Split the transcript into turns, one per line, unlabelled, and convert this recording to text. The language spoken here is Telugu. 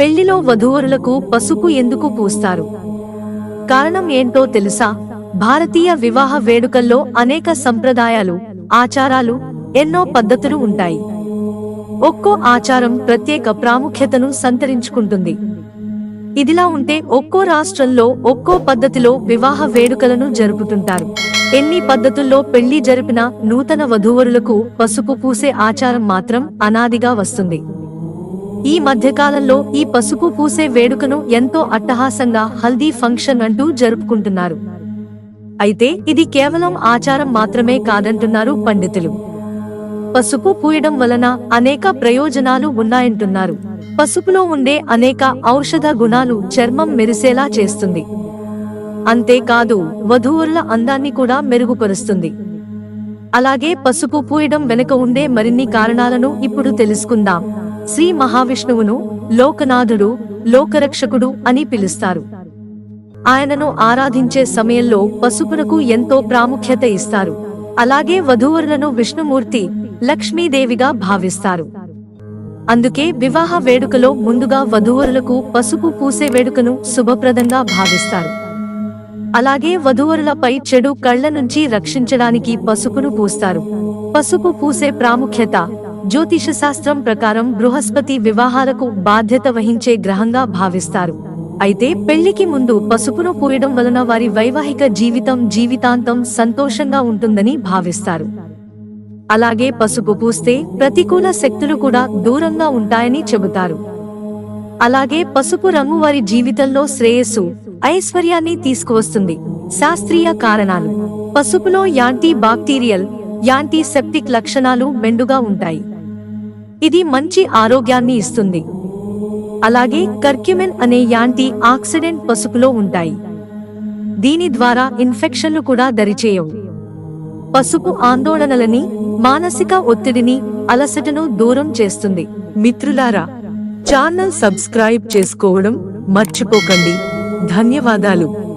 పెళ్ళిలో వధూవరులకు పసుపు ఎందుకు పూస్తారు? కారణం ఏంటో తెలుసా? భారతీయ వివాహ వేడుకల్లో అనేక సంప్రదాయాలు ఆచారాలు ఎన్నో పద్ధతులు ఉంటాయి. ఒక్కో ఆచారం ప్రత్యేక ప్రాముఖ్యతను సంతరించుకుంటుంది. ఇదిలా ఉంటే ఒక్కో రాష్ట్రంలో ఒక్కో పద్ధతిలో వివాహ వేడుకలను జరుపుతుంటారు. ఎన్ని పద్ధతుల్లో పెళ్ళి జరిపిన నూతన వధూవరులకు పసుపు పూసే ఆచారం మాత్రం అనాదిగా వస్తుంది. ఈ మధ్యకాలంలో ఈ పసుపు పూసే వేడుకను ఎంతో అట్టహాసంగా హల్దీ ఫంక్షన్ అంటూ జరుపుకుంటున్నారు. అయితే ఇది కేవలం ఆచారం మాత్రమే కాదంటున్నారు పండితులు. పసుపు పూయడం వలన అనేక ప్రయోజనాలు ఉన్నాయంటున్నారు. పసుపులో ఉండే అనేక ఔషధ గుణాలు చర్మం మెరిసేలా చేస్తుంది. అంతేకాదు వధువుల అందాన్ని కూడా మెరుగుపరుస్తుంది. అలాగే పసుపు పూయడం వెనుక ఉండే మరిన్ని కారణాలను ఇప్పుడు తెలుసుకుందాం. శ్రీ మహావిష్ణువును లోకనాథుడు లోకరక్షకుడు అని పిలుస్తారు. ఆయనను ఆరాధించే సమయంలో పసుపునకు ఎంతో ప్రాముఖ్యత ఇస్తారు. అలాగే వధూవరులను విష్ణుమూర్తి లక్ష్మీదేవిగా భావిస్తారు. అందుకే వివాహ వేడుకలో ముందుగా వధూవరులకు పసుపు పూసే వేడుకను శుభప్రదంగా భావిస్తారు. అలాగే వధూవరులపై చెడు కళ్ళ నుంచి రక్షించడానికి పసుపును పూస్తారు. పసుపు పూసే ప్రాముఖ్యత జ్యోతిష శాస్త్రం ప్రకారం బృహస్పతి వివాహాలకు బాధ్యత వహించే గ్రహంగా భావిస్తారు. అయితే పెళ్ళికి ముందు పసుపును పూయడం వలన వారి వైవాహిక జీవితం జీవితాంతం సంతోషంగా ఉంటుందని భావిస్తారు. అలాగే పసుపు పూస్తే ప్రతికూల శక్తులు కూడా దూరంగా ఉంటాయని చెబుతారు. అలాగే పసుపు రంగు వారి జీవితంలో శ్రేయస్సు ఐశ్వర్యాన్ని తీసుకువస్తుంది. శాస్త్రీయ కారణాలు. పసుపులో యాంటీ బాక్టీరియల్ యాంటీ సెప్టిక్ లక్షణాలు మెండుగా ఉంటాయి. ఇది మంచి ఆరోగ్యాన్ని ఇస్తుంది. అలాగే కర్క్యుమెన్ అనే యాంటీ ఆక్సిడెంట్ పసుపులో ఉంటాయి. దీని ద్వారా ఇన్ఫెక్షన్లు కూడా దరిచేయవు. పసుపు ఆందోళనలని మానసిక ఒత్తిడిని అలసటను దూరం చేస్తుంది. మిత్రులారా ఛానల్ సబ్స్క్రైబ్ చేసుకోవడం మర్చిపోకండి. ధన్యవాదాలు.